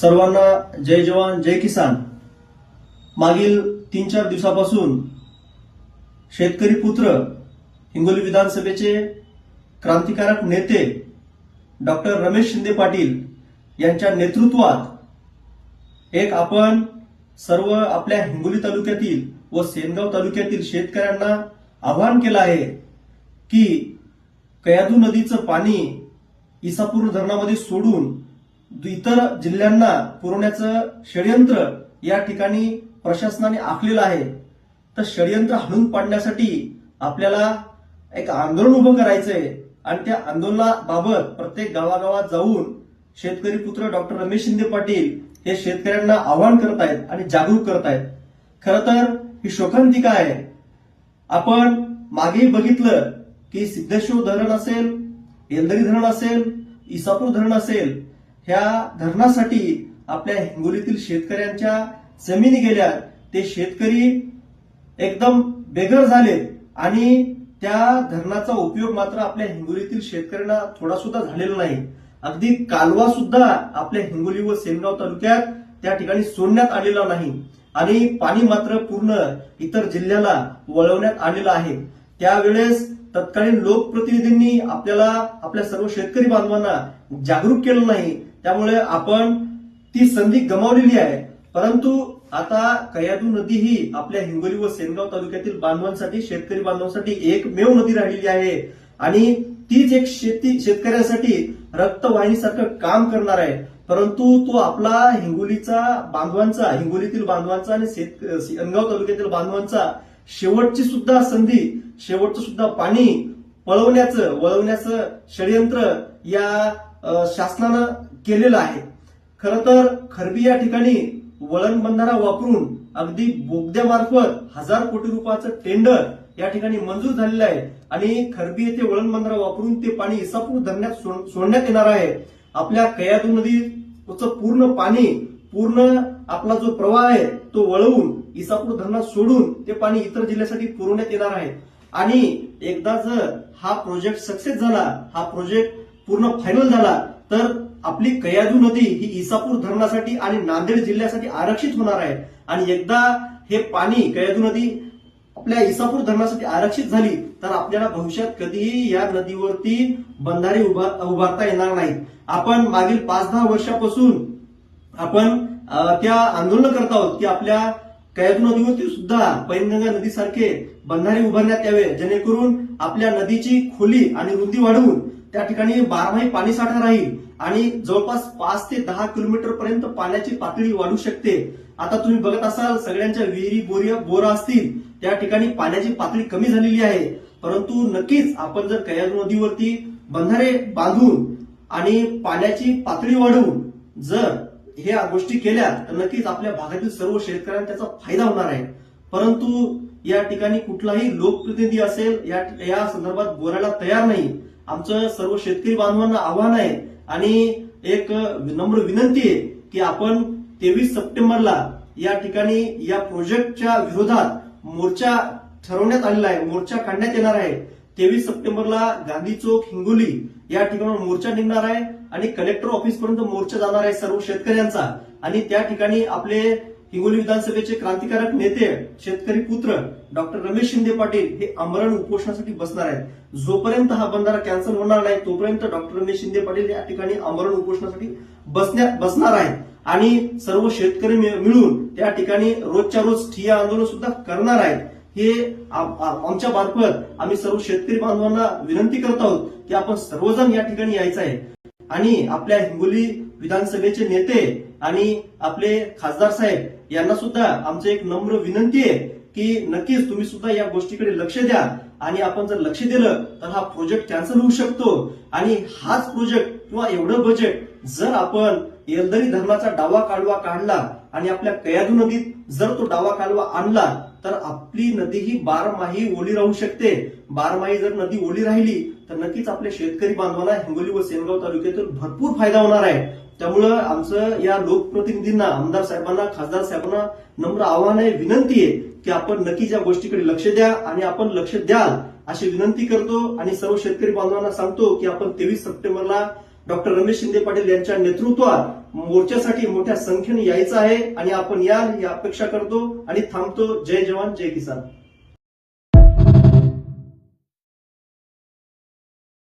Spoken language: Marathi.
सर्वांना जय जवान जय किसान. मागील तीन चार दिवसापासून शेतकरी पुत्र हिंगोली विधानसभेचे क्रांतिकारक नेते डॉक्टर रमेश शिंदे पाटील यांच्या नेतृत्वात एक आपण सर्व आपल्या हिंगोली तालुक्यातील व सेनगाव तालुक्यातील शेतकऱ्यांना आवाहन केलं आहे की कयादू नदीचं पाणी इसापूर धरणामध्ये सोडून इतर जिल्ह्यांना पुरवण्याचं षडयंत्र या ठिकाणी प्रशासनाने आखलेलं आहे. तर षडयंत्र हाणून पाडण्यासाठी आपल्याला एक आंदोलन उभं करायचंय आणि त्या आंदोलनाबाबत प्रत्येक गावागावात जाऊन शेतकरी पुत्र डॉक्टर रमेश शिंदे पाटील हे शेतकऱ्यांना आवाहन करत आहेत आणि जागरूक करत आहेत खरं तर ही शोकांतिका आहे. आपण मागेही बघितलं की सिद्धेश्वर धरण असेल येलदरी धरण असेल इसापूर धरण असेल ह्या धरणासाठी आपल्या हिंगोलीतील शेतकऱ्यांच्या जमिनी गेल्या ते शेतकरी एकदम बेघर झाले आणि त्या धरणाचा उपयोग मात्र आपल्या हिंगोलीतील शेतकऱ्यांना थोडा सुद्धा झालेला नाही. अगदी कालवा सुद्धा आपल्या हिंगोली व सेनगाव तालुक्यात त्या ठिकाणी सोडण्यात आलेला नाही आणि पाणी मात्र पूर्ण इतर जिल्ह्याला वळवण्यात आलेलं आहे. त्यावेळेस तत्कालीन लोकप्रतिनिधींनी आपल्याला आपल्या सर्व शेतकरी बांधवांना जागरूक केलं नाही. त्यामुळे आपण ती संधी गमावलेली आहे. परंतु आता कयादू नदी ही आपल्या हिंगोली व सेनगाव तालुक्यातील बांधवांसाठी शेतकरी बांधवांसाठी एकमेव नदी राहिलेली आहे. आणि तीच एक शेती शेतकऱ्यांसाठी रक्तवाहिनीसारखं काम करणार आहे. परंतु तो आपला हिंगोलीचा बांधवांचा हिंगोलीतील बांधवांचा आणि शेत सेनगाव तालुक्यातील बांधवांचा शेवटची सुद्धा संधी शेवटचं सुद्धा पाणी पळवण्याचं वळवण्याचं षडयंत्र या शासनानं केलेलं आहे. खर तर खरबी या ठिकाणी वळण बंधारा वापरून अगदी बोगद्यामार्फत हजार कोटी रुपयाचं टेंडर या ठिकाणी मंजूर झालेलं आहे. आणि खरबी येथे वळण बंधारा वापरून ते पाणी इसापूर धरणात सोड- सोडण्यात येणार आहे. आपल्या कयादू नदीचं पूर्ण पाणी पूर्ण आपला जो प्रवाह आहे तो वळवून इसापूर धरणात सोडून ते पाणी इतर जिल्ह्यासाठी पुरवण्यात येणार आहे. आणि एकदा जर हा प्रोजेक्ट सक्सेस झाला हा प्रोजेक्ट पूर्ण फायनल झाला तर आपली कयाजू नदी ही इसापूर धरणासाठी आणि नांदेड जिल्ह्यासाठी आरक्षित होणार आहे. आणि एकदा हे पाणी कयाजू नदी आपल्या इसापूर धरणासाठी आरक्षित झाली तर आपल्याला भविष्यात कधीही या नदीवरती बंधारे उभा उभारता येणार नाही. आपण मागील पाच दहा वर्षापासून आपण त्या आंदोलन करत आहोत की आपल्या कयादू नदीवरती सुद्धा पैनगंगा नदीसारखे बंधारे उभारण्यात यावे जेणेकरून आपल्या नदीची खोली आणि रुंदी वाढवून त्या ठिकाणी बारमाही पाणी साठा राहील आणि जवळपास पाच ते दहा किलोमीटर पर्यंत पाण्याची पातळी वाढू शकते. आता तुम्ही बघत असाल सगळ्यांच्या विहिरी बोरिया बोरा असतील त्या ठिकाणी पाण्याची पातळी कमी झालेली आहे. परंतु नक्कीच आपण जर कयादू नदीवरती बंधारे बांधून आणि पाण्याची पातळी वाढवून जर ह्या गोष्टी केल्या तर नक्कीच आपल्या भागातील सर्व शेतकऱ्यांना त्याचा फायदा होणार आहे. परंतु या ठिकाणी कुठलाही लोकप्रतिनिधी असेल या या संदर्भात बोलायला तयार नाही. आमचं सर्व शेतकरी बांधवांना आव्हान आहे आणि एक नम्र विनंती आहे की आपण तेवीस सप्टेंबरला या ठिकाणी या प्रोजेक्टच्या विरोधात मोर्चा ठरवण्यात आलेला आहे मोर्चा काढण्यात येणार आहे. तेवीस सप्टेंबरला गांधी चौक हिंगोली या ठिकाणी मोर्चा निघणार आहे आणि कलेक्टर ऑफिस पर्यंत मोर्चा जाणार आहे सर्व शेतकऱ्यांचा. आणि त्या ठिकाणी आपले हिंगोली विधानसभेचे क्रांतिकारक नेते शेतकरी पुत्र डॉक्टर रमेश शिंदे पाटील हे आमरण उपोषणासाठी बसणार आहेत. जोपर्यंत हा बंधारा कॅन्सल होणार नाही तोपर्यंत डॉक्टर रमेश शिंदे पाटील या ठिकाणी आमरण उपोषणासाठी बसण्यात बसणार आहेत. आणि सर्व शेतकरी मिळ- मिळून त्या ठिकाणी रोजच्या रोज ठिया आंदोलन सुद्धा करणार आहेत. हे आमच्या मार्फत आम्ही सर्व शेतकरी बांधवांना विनंती करत आहोत की आपण सर्वजण या ठिकाणी यायचं आहे. आणि आपल्या हिंगोली विधानसभेचे नेते आणि आपले खासदार साहेब यांना सुद्धा आमचं एक नम्र विनंती आहे की नक्कीच तुम्ही सुद्धा या गोष्टीकडे लक्ष द्या. आणि आपण जर लक्ष दिलं तर हा प्रोजेक्ट कॅन्सल होऊ शकतो. आणि हाच प्रोजेक्ट किंवा एवढं बजेट जर आपण येलदरी धरणाचा डावा कालवा काढला आणि आपल्या कयादू नदीत जर तो डावा कालवा आणला तर आपली नदी ही बारमाही ओली राहू शकते. बारमाही जर नदी ओली राहिली तर नक्कीच आपल्या शेतकरी बांधवांना हिंगोली व सेनगाव तालुक्यातून भरपूर फायदा होणार आहे. त्यामुळं आमचं या लोकप्रतिनिधींना आमदार साहेबांना खासदार साहेबांना नम्र आव्हान आहे विनंती आहे की आपण नक्कीच या गोष्टीकडे लक्ष द्या आणि आपण लक्ष द्याल अशी विनंती करतो आणि सर्व शेतकरी बांधवांना सांगतो की आपण तेवीस सप्टेंबरला डॉक्टर रमेश शिंदे पाटील यांच्या नेतृत्वात मोर्चासाठी मोठ्या संख्येने यायचं आहे आणि आपण याल ही अपेक्षा करतो आणि थांबतो. जय जवान जय किसान.